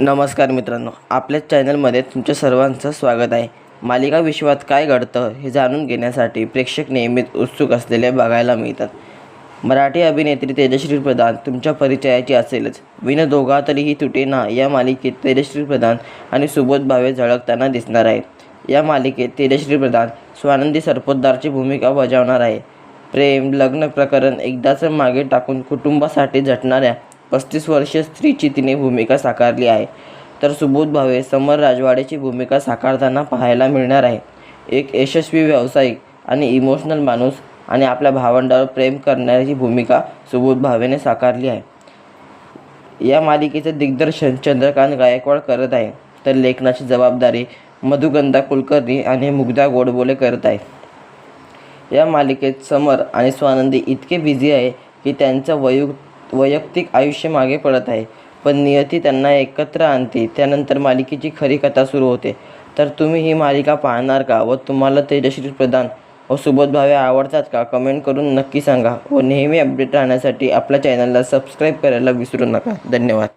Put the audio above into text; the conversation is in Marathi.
नमस्कार मित्रांनो आपल्या चॅनलमध्ये तुमच्या सर्वांचं स्वागत आहे. मालिका विश्वात काय घडतं हे जाणून घेण्यासाठी प्रेक्षक नेहमीच उत्सुक असलेले बघायला मिळतात. मराठी अभिनेत्री तेजश्री प्रधान तुमच्या परिचयाची असेलच. विन दोघा तरीही तुटे ना या मालिकेत तेजश्री प्रधान आणि सुबोध भावे झळकताना दिसणार आहे या मालिकेत तेजश्री प्रधान स्वानंदी सरपोतदारची भूमिका बजावणार आहे. प्रेम लग्न प्रकरण एकदाच मागे टाकून कुटुंबासाठी झटणाऱ्या पस्तीस वर्षीय स्त्रीची तिने भूमिका साकारली आहे. तर सुबोध भावे समर राजवाडेची भूमिका साकारताना पाहायला मिळणार आहे. एक यशस्वी व्यावसायिक आणि इमोशनल माणूस आणि आपल्या भावंडावर प्रेम करण्याची भूमिका सुबोध भावेने साकारली आहे. या मालिकेचं दिग्दर्शन चंद्रकांत गायकवाड करत आहे. तर लेखनाची जबाबदारी मधुगंधा कुलकर्णी आणि मुग्धा गोडबोले करत आहे या मालिकेत समर आणि स्वानंदी इतके बिझी आहे की त्यांचं वयुक्त वैयक्तिक आयुष्य मागे पडत आहे. पण नियती त्यांना एकत्र आणते. त्यानंतर मालिकेची खरी कथा सुरू होते. तर तुम्ही ही मालिका पाहणार का व तुम्हाला तेजश्री प्रधान व सुबोध भावे आवडतात का? कमेंट करून नक्की सांगा व नेहमी अपडेट राहण्यासाठी आपल्या चॅनलला सबस्क्राईब करायला विसरू नका. धन्यवाद.